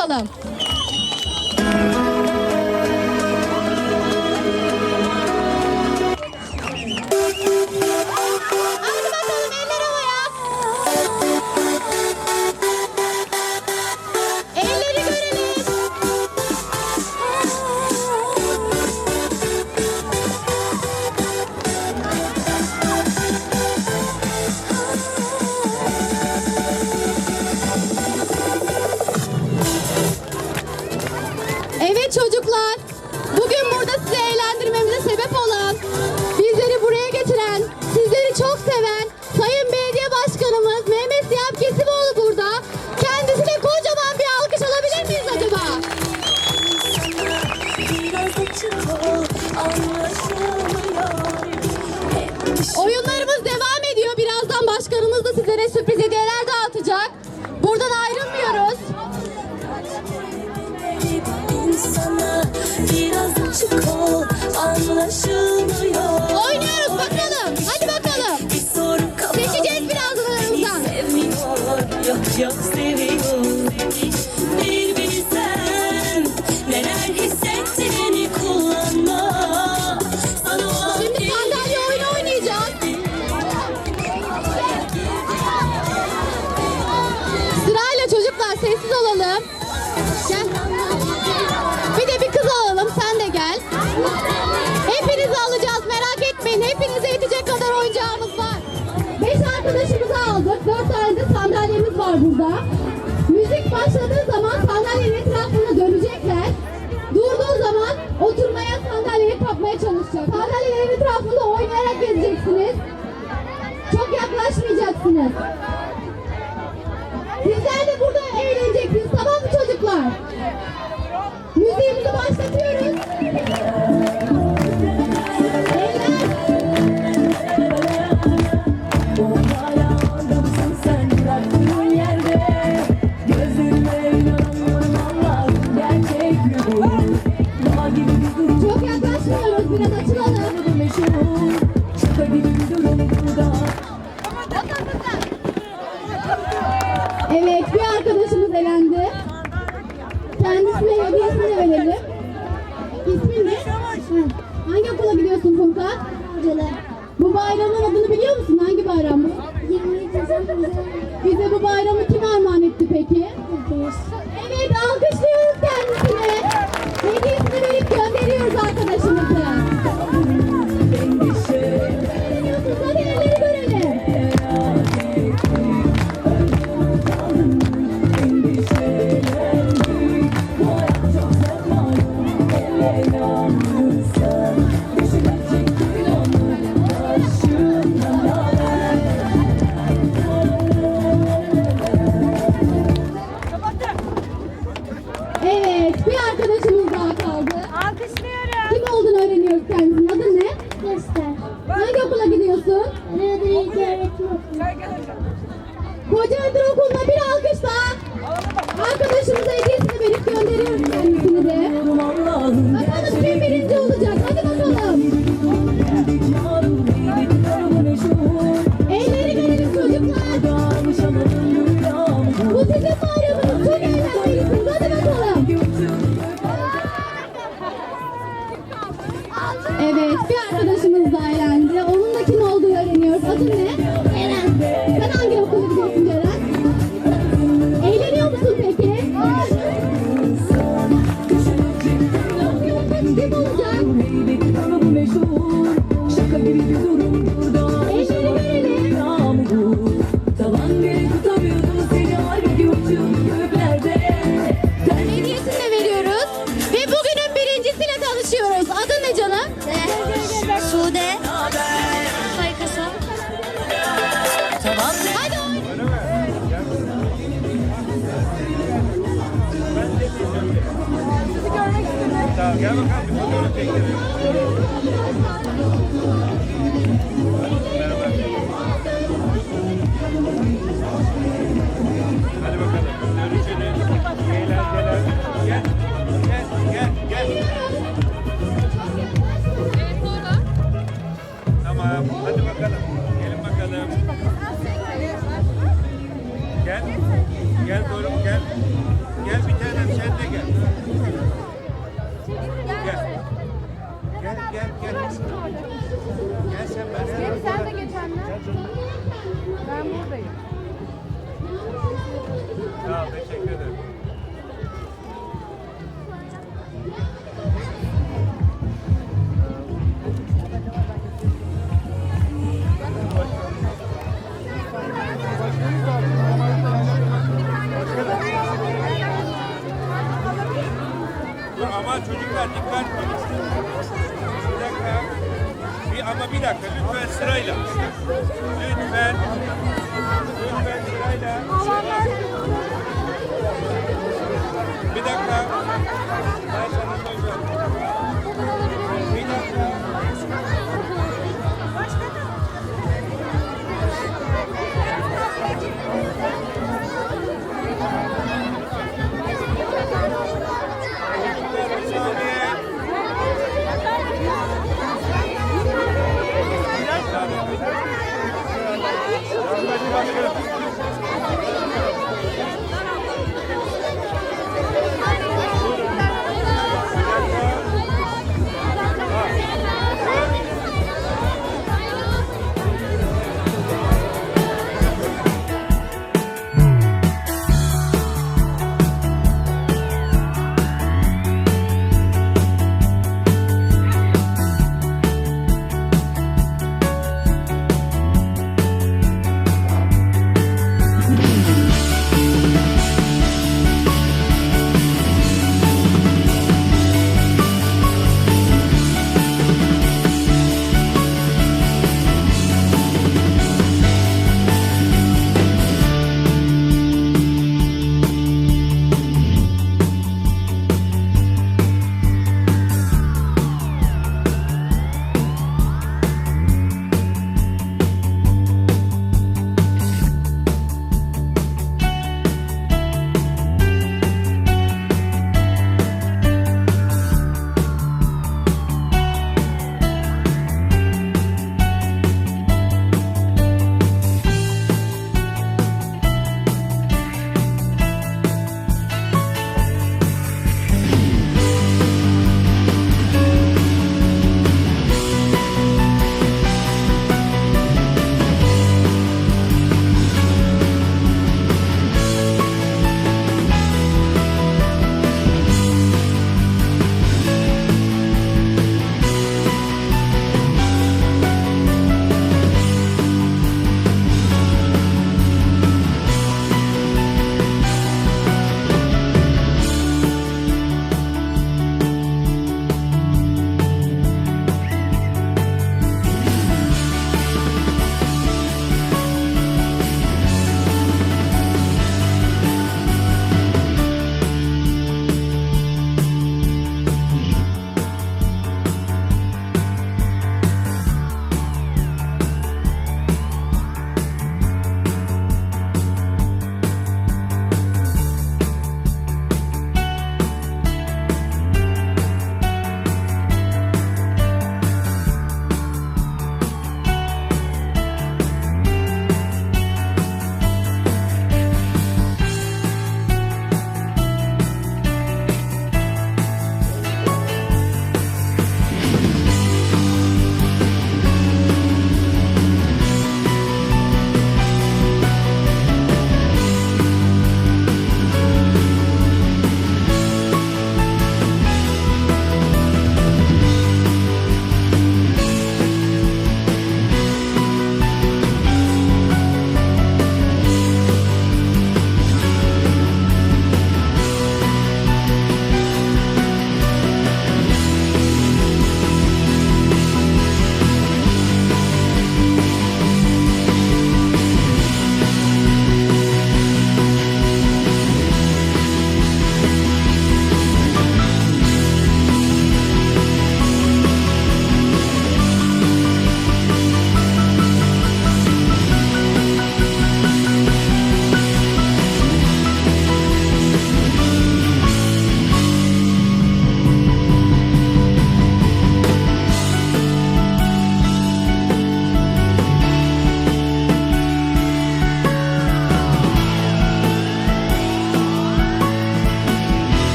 bakalım. Oyunlarımız devam ediyor. Birazdan başkanımız da sizlere sürpriz hediyeler dağıtacak. Buradan ayrılmıyoruz. İnsana biraz açık ol, anlaşılmıyor. Oynuyoruz bakalım. Hadi bakalım. Seçeceğiz birazdan aramızdan. Yok yok seviyor. baktığımızda müzik başladığı zaman sandalyenin etrafını dönecekler. Durduğu zaman oturmaya sandalyeyi kapmaya çalışacak. Sandalyenin etrafında oynayarak gezeceksiniz. Çok yaklaşmayacaksınız. Sizler de burada eğleneceksiniz. Tamam mı çocuklar? Müziğimizi başlatıyoruz. Evet bir arkadaşımız elendi. Kendisine hediyesini de verelim. İsmin ne? Hangi okula gidiyorsun Furkan? Bu bayramın adını biliyor musun? Hangi bayram bu? Bize bu bayramı kim armağan etti peki? Evet alkışlıyoruz kendisine. Hediyesini verip gönder. Raja Gel bakalım bir fotoğraf çekelim. Merhaba. Hadi bakalım. Görüşürüz. İyi Eğlenceler. Gel. Gel. Gel. Gel. Tamam. Hadi bakalım. Gelin bakalım. Gel. Gel Doruk gel. Gel bir tanem sen de gel. Gel. Gel gel gel. Gel sen ben. Sen de geç anne. Ben buradayım. Sağ ol teşekkür ederim. Oh, my God.